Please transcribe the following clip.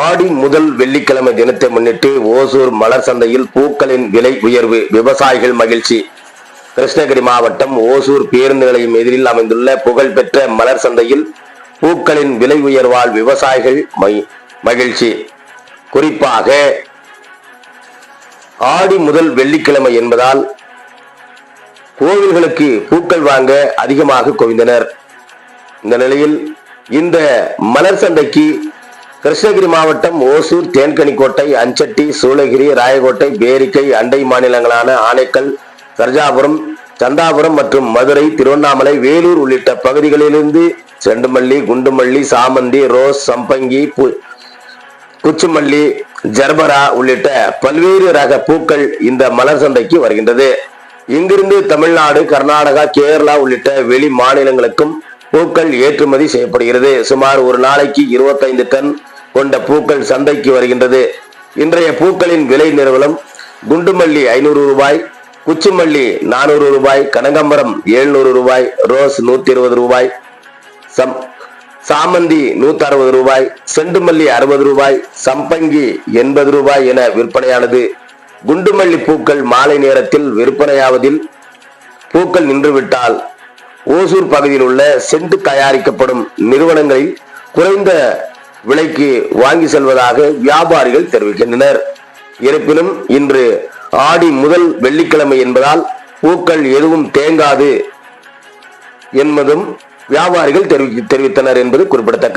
ஆடி முதல் வெள்ளிக்கிழமை தினத்தை முன்னிட்டு ஓசூர் மலர் சந்தையில் பூக்களின் விலை உயர்வு விவசாயிகள் மகிழ்ச்சி. கிருஷ்ணகிரி மாவட்டம் ஓசூர் பேருந்து நிலையம் எதிரில் அமைந்துள்ள புகழ்பெற்ற மலர் சந்தையில் பூக்களின் விலை உயர்வால் விவசாயிகள் மகிழ்ச்சி. குறிப்பாக ஆடி முதல் வெள்ளிக்கிழமை என்பதால் கோவில்களுக்கு பூக்கள் வாங்க அதிகமாக குவிந்தனர். இந்த நிலையில் இந்த மலர் சந்தைக்கு கிருஷ்ணகிரி மாவட்டம் ஓசூர் தேன்கனிக்கோட்டை அஞ்சட்டி சூளகிரி ராயக்கோட்டை பேரிக்கை அண்டை மாநிலங்களான ஆனைக்கல் சர்ஜாபுரம் சந்தாபுரம் மற்றும் மதுரை திருவண்ணாமலை வேலூர் உள்ளிட்ட பகுதிகளிலிருந்து செண்டுமல்லி குண்டுமல்லி சாமந்தி ரோஸ் சம்பங்கி பு- ஜர்பரா உள்ளிட்ட பல்வேறு ரக பூக்கள் இந்த மலர் சந்தைக்கு வருகின்றது. இங்கிருந்து தமிழ்நாடு கர்நாடகா கேரளா உள்ளிட்ட வெளி மாநிலங்களுக்கும் பூக்கள் ஏற்றுமதி செய்யப்படுகிறது. சுமார் ஒரு நாளைக்கு 25 டன் கொண்ட பூக்கள் சந்தைக்கு வருகின்றது. இன்றைய பூக்களின் விலை நிறுவனம் குண்டுமல்லி ஐநூறு ரூபாய் குச்சிமல்லி நானூறு ரூபாய் கனகாம்பரம் 700 ரூபாய் ரோஸ் நூத்தி இருபது ரூபாய் சம் சாமந்தி 160 அறுபது ரூபாய் செண்டுமல்லி அறுபது ரூபாய் சம்பங்கி எண்பது ரூபாய் என விற்பனையானது. குண்டுமல்லி பூக்கள் மாலை நேரத்தில் விற்பனையாவதில் பூக்கள் நின்றுவிட்டால் ஓசூர் பகுதியில் உள்ள செண்டு தயாரிக்கப்படும் நிறுவனங்களில் குறைந்த விலைக்கு வாங்கி செல்வதாக வியாபாரிகள் தெரிவிக்கின்றனர். இருப்பினும் இன்று ஆடி முதல் வெள்ளிக்கிழமை என்பதால் பூக்கள் எதுவும் தேங்காது என்பதும் வியாபாரிகள் தெரிவித்தனர் என்பது குறிப்பிடத்தக்கது